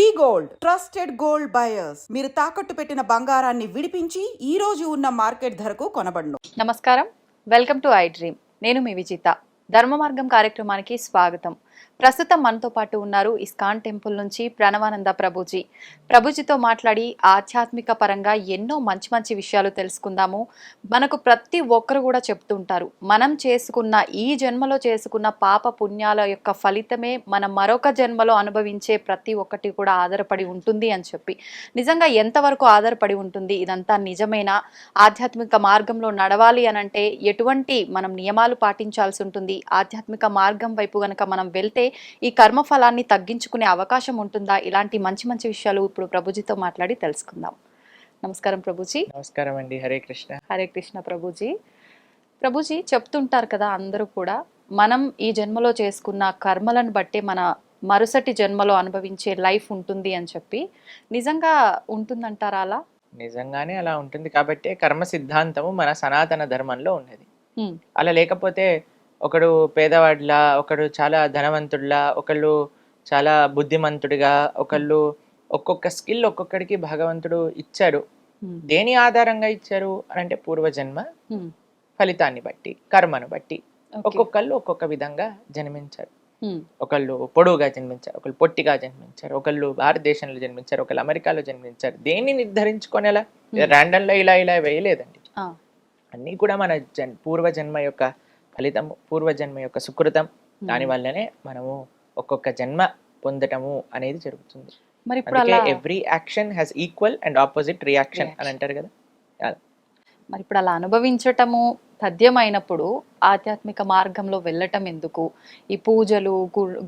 We gold trusted gold buyers. మీరు తాకట్టు పెట్టిన బంగారాన్ని విడిపించి ఈ రోజు ఉన్న మార్కెట్ ధరకు కొనబడును. నమస్కారం. Welcome to I dream. నేను మీ విజిత. ధర్మ మార్గం కార్యక్రమానికి స్వాగతం. ప్రస్తుతం మనతో పాటు ఉన్నారు ఇస్కాన్ టెంపుల్ నుంచి ప్రణవానంద ప్రభుజీ. ప్రభుజీతో మాట్లాడి ఆధ్యాత్మిక పరంగా ఎన్నో మంచి మంచి విషయాలు తెలుసుకుందాము. మనకు ప్రతి ఒక్కరు కూడా చెప్తుంటారు మనం చేసుకున్న ఈ జన్మలో చేసుకున్న పాప పుణ్యాల యొక్క ఫలితమే మనం మరొక జన్మలో అనుభవించే ప్రతి ఒక్కటి కూడా ఆధారపడి ఉంటుంది అని చెప్పి. నిజంగా ఎంతవరకు ఆధారపడి ఉంటుంది? ఇదంతా నిజమేనా? ఆధ్యాత్మిక మార్గంలో నడవాలి అని అంటే ఎటువంటి మనం నియమాలు పాటించాల్సి ఉంటుంది? ఆధ్యాత్మిక మార్గం వైపు గనక మనం వెళ్తే ఈ కర్మ ఫలాన్ని తగ్గించుకునే అవకాశం ఉంటుందా? ఇలాంటి మంచి మంచి విషయాలు ఇప్పుడు ప్రభుజీతో మాట్లాడి తెలుసుకుందాం. నమస్కారం ప్రభుజీ. నమస్కారం అండి. హరే కృష్ణ. హరే కృష్ణ ప్రభుజీ. ప్రభుజీ చెప్తుంటారు కదా అందరూ కూడా మనం ఈ జన్మలో చేసుకున్న కర్మలను బట్టే మన మరుసటి జన్మలో అనుభవించే లైఫ్ ఉంటుంది అని చెప్పి నిజంగా ఉంటుందంటారా అలా? నిజంగానే అలా ఉంటుంది. కాబట్టి కర్మ సిద్ధాంతము మన సనాతన ధర్మంలో ఉన్నది. అలా లేకపోతే ఒకడు పేదవాడిలా ఒకడు చాలా ధనవంతుడిలా ఒకళ్ళు చాలా బుద్ధిమంతుడిగా ఒకళ్ళు ఒక్కొక్క స్కిల్ ఒక్కొక్కడికి భగవంతుడు ఇచ్చాడు. దేని ఆధారంగా ఇచ్చారు అని అంటే పూర్వజన్మ. ఫలితాన్ని బట్టి కర్మను బట్టి. ఒక్కొక్కళ్ళు ఒక్కొక్క విధంగా జన్మించారు. ఒకళ్ళు పొడువుగా జన్మించారు ఒకళ్ళు పొట్టిగా జన్మించారు ఒకళ్ళు భారతదేశంలో జన్మించారు ఒకళ్ళు అమెరికాలో జన్మించారు దేన్ని నిర్ధారించుకొనేలా random లో ఇలా ఇలా వేయలేదండి. అన్నీ కూడా మన జన్ పూర్వజన్మ యొక్క ఫలితం పూర్వజన్మ యొక్క సుకృతం దాని వల్లనే మనము ఒక్కొక్క జన్మ పొందటము అనేది జరుగుతుంది. మరి every action has equal and opposite reaction అని. అంటారు కదా? మరి ఇప్పుడు అలా అనుభవించటము తథ్యమైనప్పుడు ఆధ్యాత్మిక మార్గంలో వెళ్ళటం ఎందుకు? ఈ పూజలు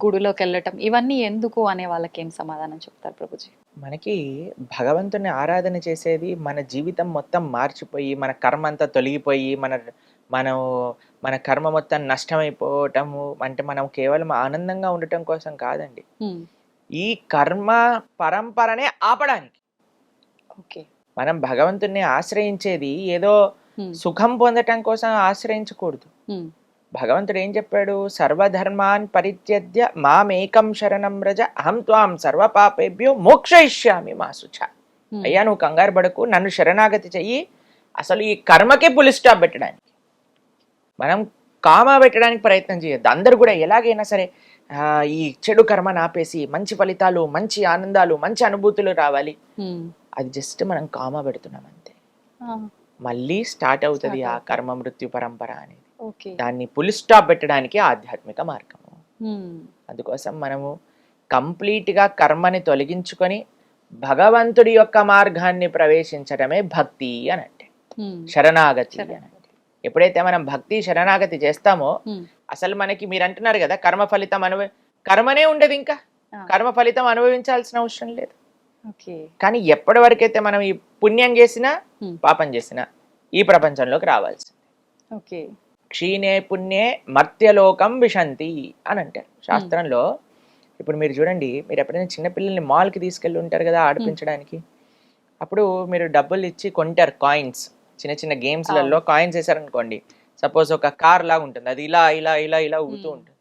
గుడిలోకి వెళ్ళటం ఇవన్నీ ఎందుకు అనే వాళ్ళకి ఏం సమాధానం చెప్తారు ప్రభుజీ? మనకి భగవంతుని ఆరాధన చేసేది మన జీవితం మొత్తం మార్చిపోయి మన కర్మ అంతా తొలగిపోయి మన మనం మన కర్మ మొత్తం నష్టమైపోవటము అంటే మనం కేవలం ఆనందంగా ఉండటం కోసం కాదండి. ఈ కర్మ పరంపరనే ఆపడానికి ఓకే మనం భగవంతుణ్ణి ఆశ్రయించేది ఏదో. సుఖం పొందటం కోసం ఆశ్రయించకూడదు. భగవంతుడు ఏం చెప్పాడు సర్వధర్మాన్ పరిత్యజ్య మామేకం శరణం రజ అహం త్వాం సర్వపాపేభ్యో మోక్షయిష్యామి మా హ్మ్. అయ్యా నువ్వు కంగారు పడకు నన్ను శరణాగతి చెయ్యి అసలు ఈ కర్మకే పులి స్టాప్ పెట్టడానికి మనం కామా పెట్టడానికి ప్రయత్నం చేయొద్దు. అందరు కూడా ఎలాగైనా సరే ఈ చెడు కర్మను ఆపేసి మంచి ఫలితాలు మంచి ఆనందాలు మంచి అనుభూతులు రావాలి. అది జస్ట్ మనం కామా పెడుతున్నాం అంతే. మళ్ళీ స్టార్ట్ అవుతుంది ఆ. కర్మ మృత్యు పరంపర అనేది. ఓకే. దాన్ని పులి స్టాప్ పెట్టడానికి ఆధ్యాత్మిక మార్గము. అందుకోసం మనము కంప్లీట్గా కర్మని తొలగించుకొని భగవంతుడి యొక్క మార్గాన్ని ప్రవేశించడమే భక్తి అని అంటే. శరణాగతి అని ఎప్పుడైతే మనం భక్తి శరణాగతి చేస్తామో. అసలు మనకి మీరు అంటున్నారు కదా కర్మ ఫలితం అనుభవ కర్మనే ఉండదు ఇంకా. కర్మ ఫలితం అనుభవించాల్సిన అవసరం లేదు. కానీ ఎప్పటి వరకైతే మనం ఈ పుణ్యం చేసినా. పాపం చేసినా ఈ ప్రపంచంలోకి రావాల్సి ఓకే. క్షీణే పుణ్యే మర్త్యలోకం విశంతి అని అంటారు. శాస్త్రంలో ఇప్పుడు మీరు చూడండి మీరు ఎప్పుడైనా చిన్నపిల్లల్ని మాల్కి తీసుకెళ్ళి ఉంటారు కదా ఆడిపించడానికి. అప్పుడు మీరు డబ్బులు ఇచ్చి కొంటారు కాయిన్స్. చిన్న చిన్న గేమ్స్లలో కాయిన్స్ వేసారనుకోండి సపోజ్ ఒక కార్ లాగా ఉంటుంది అది ఇలా ఇలా ఇలా ఇలా ఊగుతూ. ఉంటుంది.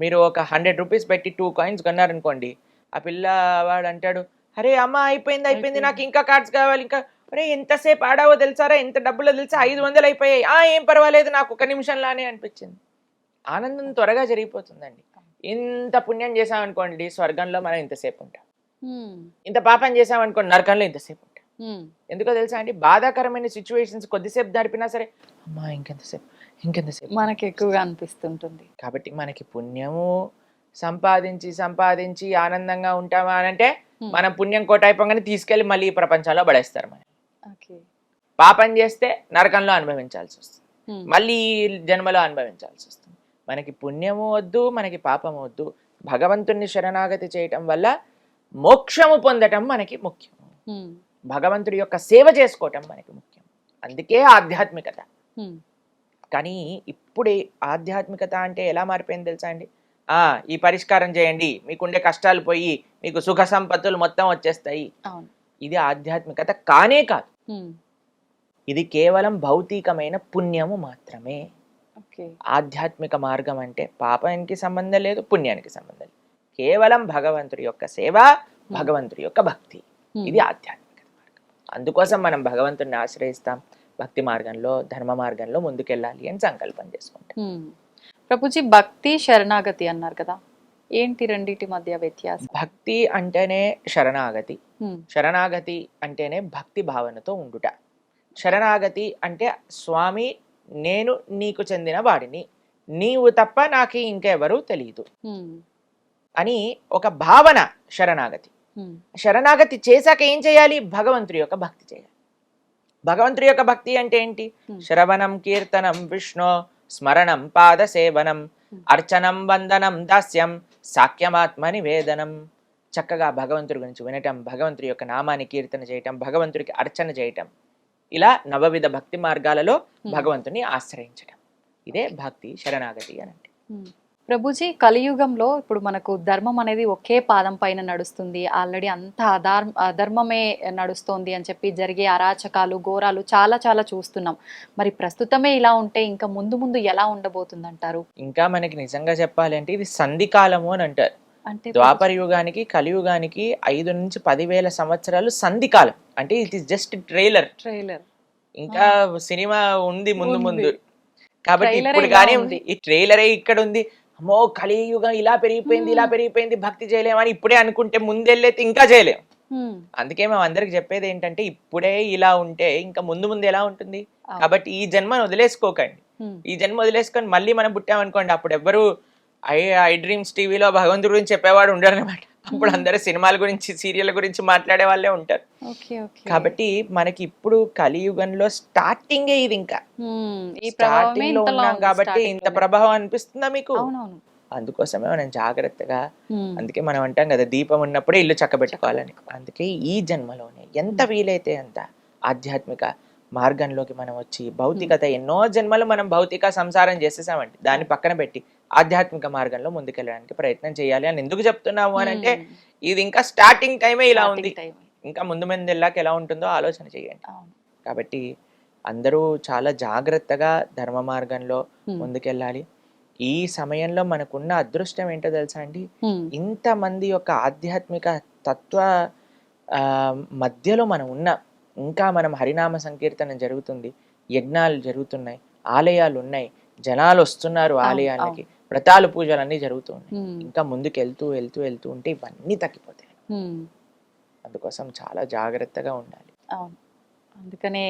మీరు ఒక హండ్రెడ్ రూపీస్ పెట్టి టూ కాయిన్స్ కొన్నారనుకోండి ఆ పిల్లవాడు అంటాడు అరే అమ్మ అయిపోయింది అయిపోయింది నాకు ఇంకా కార్డ్స్ కావాలి ఇంకా అరే ఎంతసేపు ఆడావో తెలుసారా ఎంత డబ్బులో తెలుసా ఐదు వందలు అయిపోయాయి ఆ ఏం పర్వాలేదు నాకు ఒక నిమిషంలానే అనిపించింది. ఆనందం త్వరగా జరిగిపోతుందండి. ఇంత పుణ్యం చేసామనుకోండి స్వర్గంలో మనం ఇంతసేపు ఉంటాం. ఇంత పాపం చేసామనుకోండి నరకంలో ఇంతసేపు ఉంటాం. ఎందుకో తెలుసా అండి? బాధాకరమైన సిచ్యువేషన్స్ కొద్దిసేపు నడిపినా సరే అమ్మా ఇంకెంతసేపు ఇంకెంతసేపు. మనకి ఎక్కువగా అనిపిస్తుంటుంది. కాబట్టి మనకి పుణ్యము సంపాదించి సంపాదించి ఆనందంగా ఉంటామా అని అంటే. మనం పుణ్యం కోట అయిపోగానే తీసుకెళ్ళి మళ్ళీ ఈ ప్రపంచంలో పడేస్తారు మనం పాపం చేస్తే నరకంలో అనుభవించాల్సి వస్తుంది. మళ్ళీ జన్మలో అనుభవించాల్సి వస్తుంది. మనకి పుణ్యము వద్దు మనకి పాపము వద్దు. భగవంతుణ్ణి శరణాగతి చేయటం వల్ల మోక్షము పొందటం మనకి ముఖ్యం. భగవంతుడి యొక్క సేవ చేసుకోవటం మనకి ముఖ్యం. అందుకే ఆధ్యాత్మికత. కానీ ఇప్పుడు ఆధ్యాత్మికత అంటే ఎలా మారిపోయింది తెలుసా అండి? ఆ ఈ పరిష్కారం చేయండి. మీకుండే కష్టాలు పోయి మీకు సుఖ సంపత్తులు మొత్తం వచ్చేస్తాయి. ఇది ఆధ్యాత్మికత కానే కాదు. ఇది కేవలం భౌతికమైన పుణ్యము మాత్రమే. ఆధ్యాత్మిక మార్గం అంటే పాపానికి సంబంధం లేదు పుణ్యానికి సంబంధం లేదు. కేవలం భగవంతుడి యొక్క సేవ భగవంతుడి యొక్క భక్తి. ఇది ఆధ్యాత్మిక అందుకోసం మనం భగవంతుడిని ఆశ్రయిస్తాం భక్తి మార్గంలో ధర్మ మార్గంలో ముందుకెళ్ళాలి అని సంకల్పం చేసుకుంటాం. ప్రభుజీ భక్తి శరణాగతి అన్నారు కదా ఏంటి రెండిటి మధ్య వ్యత్యాసం భక్తి అంటేనే శరణాగతి. శరణాగతి అంటేనే భక్తి భావనతో ఉండుట శరణాగతి అంటే స్వామి నేను నీకు చెందిన వాడిని నీవు తప్ప నాకు ఇంకెవరూ తెలియదు. అని ఒక భావన శరణాగతి. శరణాగతి చేశాక ఏం చేయాలి? భగవంతుడి యొక్క భక్తి చేయాలి. భగవంతుడి యొక్క భక్తి అంటే ఏంటి. శ్రవణం కీర్తనం విష్ణు స్మరణం పాద సేవనం. అర్చనం వందనం దాస్యం సాఖ్యమాత్మ నివేదనం. చక్కగా భగవంతుడి గురించి వినటం భగవంతుడి యొక్క నామాన్ని కీర్తన చేయటం భగవంతుడికి అర్చన చేయటం. ఇలా నవవిధ భక్తి మార్గాలలో. భగవంతుని ఆశ్రయించటం. ఇదే భక్తి శరణాగతి అని అంటే. ప్రభుజీ కలియుగంలో ఇప్పుడు మనకు ధర్మం అనేది ఒకే పాదం పైన నడుస్తుంది. ఆల్రెడీ అంత అధర్మ అధర్మమే నడుస్తోంది అని చెప్పి జరిగే అరాచకాలు ఘోరాలు చాలా చాలా చూస్తున్నాం. మరి ప్రస్తుతమే ఇలా ఉంటే ఇంకా ముందు ముందు ఎలా ఉండబోతుంది అంటారు ఇంకా మనకి నిజంగా చెప్పాలి అంటే ఇది సంధికాలము అని అంటారు. అంటే ద్వాపర యుగానికి కలియుగానికి ఐదు నుంచి పదివేల సంవత్సరాలు సంధికాలం అంటే ఇది జస్ట్ ట్రైలర్ ట్రైలర్. ఇంకా సినిమా ఉంది ముందు. ముందు. కాబట్టి ఇప్పుడు కానీ ఉంది. ఈ ట్రైలరే ఇక్కడ ఉంది. అమ్మో కలియుగం ఇలా పెరిగిపోయింది ఇలా పెరిగిపోయింది భక్తి చేయలేమని ఇప్పుడే అనుకుంటే ముందెళ్ళైతే ఇంకా చేయలేం. అందుకే మేము అందరికి చెప్పేది ఏంటంటే ఇప్పుడే ఇలా ఉంటే ఇంకా ముందు ముందు ఎలా ఉంటుంది. కాబట్టి ఈ జన్మను వదిలేసుకోకండి. ఈ జన్మ వదిలేసుకొని మళ్ళీ మనం పుట్టామనుకోండి అప్పుడు ఎవ్వరు ఐ ఐ డ్రీమ్స్ టీవీలో భగవంతుడి గురించి చెప్పేవాడు ఉండరు అనమాట అప్పుడు అందరూ సినిమాల గురించి సీరియల్ గురించి మాట్లాడే వాళ్ళే ఉంటారు. కాబట్టి మనకి ఇప్పుడు కలియుగంలో స్టార్టింగే ఇది ఇంకా. స్టార్టింగ్లో ఉన్నాం కాబట్టి ఇంత. ప్రభావం అనిపిస్తుందా మీకు? అందుకోసమే మనం జాగ్రత్తగా. అందుకే మనం అంటాం కదా దీపం ఉన్నప్పుడే ఇల్లు చక్కబెట్టుకోవాలని. అందుకే ఈ జన్మలోనే ఎంత వీలైతే అంత ఆధ్యాత్మిక మార్గంలోకి మనం వచ్చి భౌతికత ఎన్నో జన్మలు మనం భౌతిక సంసారం చేసేసామండి దాన్ని పక్కన పెట్టి ఆధ్యాత్మిక మార్గంలో ముందుకెళ్ళడానికి ప్రయత్నం చేయాలి అని ఎందుకు చెప్తున్నాము అని అంటే హ్మ్. ఇది ఇంకా స్టార్టింగ్ టైమే ఇలా ఉంది. ఇంకా ముందు ముందు వెళ్ళాక ఎలా ఉంటుందో ఆలోచన చేయండి. కాబట్టి అందరూ చాలా జాగ్రత్తగా ధర్మ మార్గంలో. ముందుకెళ్ళాలి ఈ సమయంలో మనకున్న అదృష్టం ఏంటో తెలుసా అండి. ఇంతమంది యొక్క ఆధ్యాత్మిక తత్వ మధ్యలో మనం ఉన్నాం ఇంకా మనం హరినామ సంకీర్తన జరుగుతుంది. యజ్ఞాలు జరుగుతున్నాయి. ఆలయాలు ఉన్నాయి జనాలు వస్తున్నారు అవును, ఆలయాలకి వ్రతాలు పూజలు అన్నీ జరుగుతున్నాయి హ్మ్. ఇంకా ముందుకు వెళ్తూ వెళ్తూ వెళ్తూ ఉంటే ఇవన్నీ తగ్గిపోతాయి. అందుకోసం చాలా జాగ్రత్తగా ఉండాలి. అవును. అందుకనే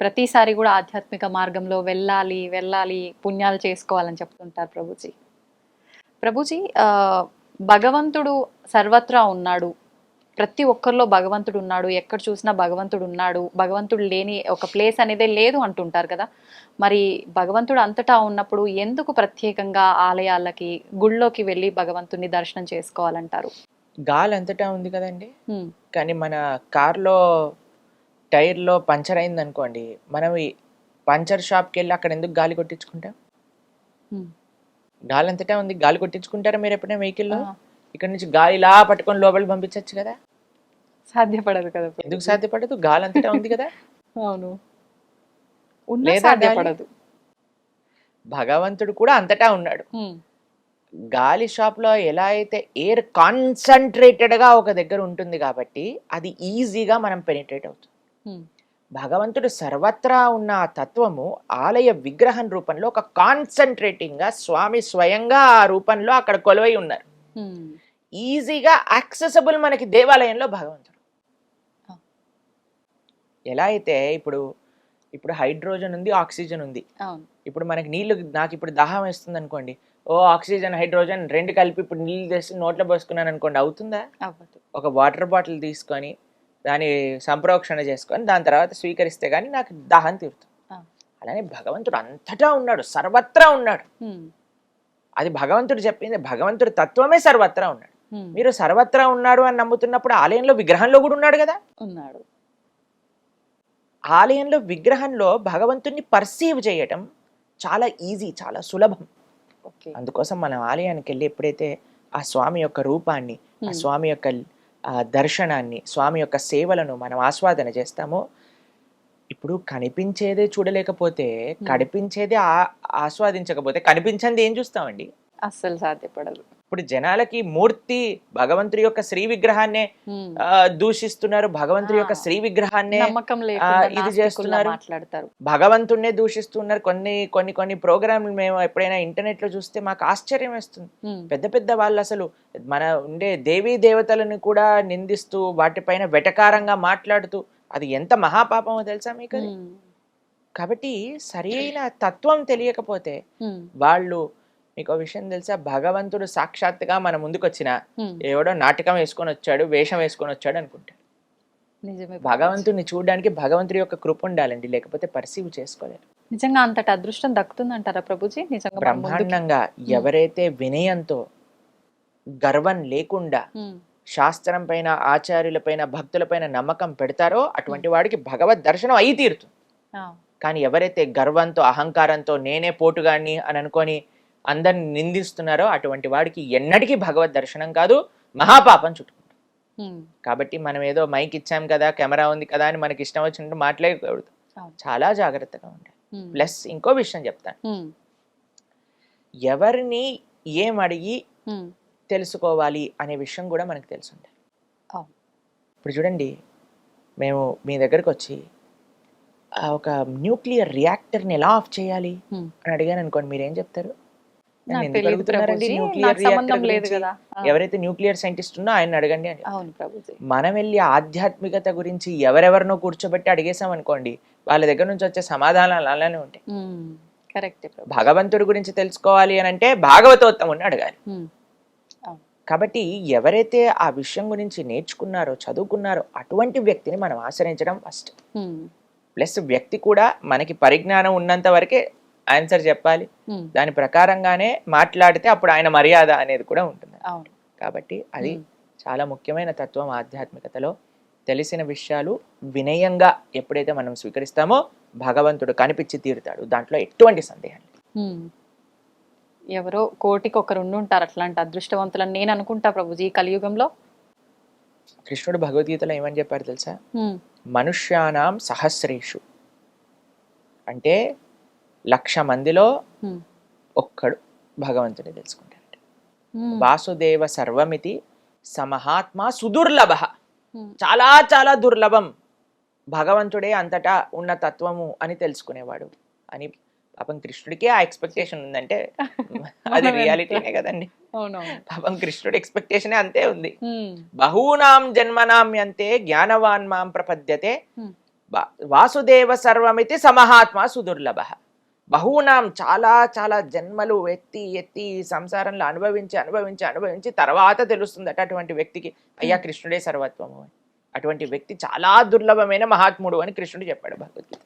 ప్రతిసారి కూడా ఆధ్యాత్మిక మార్గంలో వెళ్ళాలి వెళ్ళాలి పుణ్యాలు చేసుకోవాలని చెప్తుంటారు ప్రభుజీ. ప్రభుజీ భగవంతుడు సర్వత్రా ఉన్నాడు. ప్రతి ఒక్కరిలో భగవంతుడు ఉన్నాడు ఎక్కడ చూసినా భగవంతుడు ఉన్నాడు భగవంతుడు లేని ఒక ప్లేస్ అనేదే లేదు అంటుంటారు కదా. మరి భగవంతుడు అంతటా ఉన్నప్పుడు ఎందుకు ప్రత్యేకంగా ఆలయాలకి గుళ్ళోకి వెళ్ళి భగవంతుని దర్శనం చేసుకోవాలంటారు? గాలి అంతటా ఉంది కదండి. కానీ మన కార్లో టైర్లో పంచర్ అయింది అనుకోండి మనం పంచర్ షాప్కి వెళ్ళి అక్కడ ఎందుకు గాలి కొట్టించుకుంటాం. గాలి అంతటా ఉంది. గాలి కొట్టించుకుంటారా మీరు ఎప్పుడైనా వెహికల్లో? ఇక్కడ నుంచి గాలి ఇలా పట్టుకొని లోపలికి పంపించవచ్చు కదా. సాధ్యపడదు కదా ఎందుకు. సాధ్యపడదు గాలి అంతటా ఉంది కదా అవును సాధ్యపడదు భగవంతుడు కూడా అంతటా ఉన్నాడు. గాలి షాప్లో ఎలా అయితే ఎయిర్ కాన్సన్ట్రేటెడ్గా ఒక దగ్గర ఉంటుంది కాబట్టి అది ఈజీగా మనం పెనిట్రేట్ అవుతుంది. భగవంతుడు సర్వత్రా ఉన్న ఆ తత్వము ఆలయ విగ్రహం రూపంలో ఒక కాన్సన్ట్రేటింగ్గా స్వామి స్వయంగా ఆ రూపంలో అక్కడ కొలువై ఉన్నారు. ఈజీగా యాక్సెసబుల్ మనకి దేవాలయంలో భగవంతుడు. ఎలా అయితే ఇప్పుడు ఇప్పుడు హైడ్రోజన్ ఉంది ఆక్సిజన్ ఉంది. ఇప్పుడు మనకి నీళ్ళు నాకు ఇప్పుడు దాహం వేస్తుంది అనుకోండి ఓ ఆక్సిజన్ హైడ్రోజన్ రెండు కలిపి ఇప్పుడు నీళ్ళు తెచ్చి నోట్లో పోసుకున్నాను అనుకోండి అవుతుందా? ఒక వాటర్ బాటిల్ తీసుకొని దాని సంప్రోక్షణ చేసుకొని దాని తర్వాత స్వీకరిస్తే కానీ నాకు దాహం తీరుతుంది. అలానే భగవంతుడు అంతటా ఉన్నాడు సర్వత్రా ఉన్నాడు. అది భగవంతుడు చెప్పింది భగవంతుడు తత్వమే సర్వత్రా ఉన్నాడు. మీరు సర్వత్రా ఉన్నాడు అని నమ్ముతున్నప్పుడు ఆలయంలో విగ్రహంలో కూడా ఉన్నాడు కదా? ఉన్నాడు. ఆలయంలో విగ్రహంలో భగవంతుడిని పర్సీవ్ చేయటం చాలా ఈజీ చాలా సులభం. అందుకోసం మనం ఆలయానికి వెళ్ళి ఎప్పుడైతే ఆ స్వామి యొక్క రూపాన్ని ఆ. స్వామి యొక్క దర్శనాన్ని స్వామి యొక్క సేవలను మనం ఆస్వాదన చేస్తామో ఇప్పుడు కనిపించేదే చూడలేకపోతే కనిపించేదే ఆ ఆస్వాదించకపోతే కనిపించింది ఏం చూస్తామండి? అస్సలు సాధ్యపడదు. ఇప్పుడు జనాలకి మూర్తి భగవంతుడి యొక్క శ్రీ విగ్రహాన్నే దూషిస్తున్నారు భగవంతుడి యొక్క. శ్రీ విగ్రహాన్నే ఇది చేస్తున్నారు. మాట్లాడతారు భగవంతుడినే దూషిస్తున్నారు కొన్ని కొన్ని కొన్ని ప్రోగ్రాంలు మేము ఎప్పుడైనా ఇంటర్నెట్లో చూస్తే మాకు ఆశ్చర్యం వేస్తుంది. పెద్ద పెద్ద వాళ్ళు అసలు మన ఉండే దేవీ దేవతలను కూడా నిందిస్తూ వాటిపైన వెటకారంగా మాట్లాడుతూ అది ఎంత మహాపాపమో తెలుసా మీకు. కాబట్టి సరైన తత్వం తెలియకపోతే. వాళ్ళు మీకు ఒక విషయం తెలుసా? భగవంతుడు సాక్షాత్తుగా మన ముందుకు వచ్చిన. ఎవడో నాటకం వేసుకొని వచ్చాడు వేషం వేసుకొని వచ్చాడు అనుకుంటాడు. నిజమే భగవంతుడిని చూడడానికి భగవంతుడి యొక్క కృప ఉండాలండి లేకపోతే పర్సీవ్ చేసుకోలేరు. నిజంగా అంతటి అదృష్టం దక్కుతుందంటారా ప్రభుజీ? నిజంగా బ్రహ్మాండంగా ఎవరైతే వినయంతో గర్వం లేకుండా. శాస్త్రం పైన ఆచార్యుల పైన భక్తుల పైన నమ్మకం పెడతారో అటువంటి వాడికి భగవద్ దర్శనం అయి తీరుతుంది. కానీ ఎవరైతే గర్వంతో అహంకారంతో నేనే పోటుగాన్ని అని అనుకొని అందరిని నిందిస్తున్నారో అటువంటి వాడికి ఎన్నటికీ భగవద్ దర్శనం కాదు మహాపాపం చుట్టుకుంటాం. కాబట్టి మనం ఏదో మైక్ ఇచ్చాం కదా కెమెరా ఉంది కదా అని మనకి ఇష్టం వచ్చినట్టు మాట్లాడకూడదు. చాలా జాగ్రత్తగా ఉండాలి. ప్లస్ ఇంకో విషయం చెప్తాను. ఎవరిని ఏం అడిగి. తెలుసుకోవాలి అనే విషయం కూడా మనకు తెలిసి ఉండాలి. ఇప్పుడు చూడండి మేము మీ దగ్గరకు వచ్చి ఒక న్యూక్లియర్ రియాక్టర్ని ఎలా ఆఫ్ చేయాలి. అని అడిగాను అనుకోండి మీరు ఏం చెప్తారు ఎవరైతే న్యూక్లియర్ సైంటిస్ట్ ఉన్నో ఆయన అడగండి అని. మనం వెళ్ళి ఆధ్యాత్మికత గురించి ఎవరెవరినో కూర్చోబెట్టి అడిగేసాం అనుకోండి వాళ్ళ దగ్గర నుంచి వచ్చే సమాధానాలు అలానే ఉంటాయి. కరెక్టే భగవంతుడి గురించి తెలుసుకోవాలి అని అంటే భాగవతోత్తముని అడగాలి. కాబట్టి ఎవరైతే ఆ విషయం గురించి నేర్చుకున్నారో చదువుకున్నారో అటువంటి వ్యక్తిని మనం ఆశ్రయించడం ఫస్ట్. ప్లస్ వ్యక్తి కూడా మనకి పరిజ్ఞానం ఉన్నంత వరకే ఆన్సర్ చెప్పాలి. దాని ప్రకారంగానే మాట్లాడితే అప్పుడు ఆయన మర్యాద అనేది కూడా ఉంటుంది. కాబట్టి అది. చాలా ముఖ్యమైన తత్వం ఆధ్యాత్మికతలో. తెలిసిన విషయాలు వినయంగా ఎప్పుడైతే మనం స్వీకరిస్తామో భగవంతుడు కనిపించి తీరుతాడు. దాంట్లో ఎటువంటి సందేహం. ఎవరో కోటికి ఒకరు ఉంటారు అట్లాంటి అదృష్టవంతులని నేను అనుకుంటా ప్రభుజీ ఈ కలియుగంలో. కృష్ణుడు భగవద్గీతలో ఏమని చెప్పారు తెలుసా. మనుష్యానాం సహస్రేషు. అంటే లక్ష మందిలో. ఒక్కడు భగవంతుని తెలుసుకుంటాడు. వాసుదేవ సర్వమితి సమహాత్మ సుదుర్లభ. చాలా చాలా దుర్లభం. భగవంతుడే అంతటా ఉన్న తత్వము అని తెలుసుకునేవాడు. అని పాపం కృష్ణుడికే ఆ ఎక్స్పెక్టేషన్ ఉందంటే అది రియాలిటీనే కదండి. పాపం కృష్ణుడి ఎక్స్పెక్టేషనే అంతే ఉంది. బహూనాం జన్మనామ్యంతే జ్ఞానవాన్ మాం ప్రపద్యతే. వాసుదేవ సర్వమితి సమహాత్మ సుదుర్లభ. బహూనాం చాలా చాలా జన్మలు ఎత్తి ఎత్తి సంసారంలో అనుభవించి అనుభవించి అనుభవించి తర్వాత తెలుస్తుందట అటువంటి వ్యక్తికి అయ్యా కృష్ణుడే సర్వత్వము అని. అటువంటి వ్యక్తి చాలా దుర్లభమైన మహాత్ముడు అని కృష్ణుడు చెప్పాడు భగవద్గీత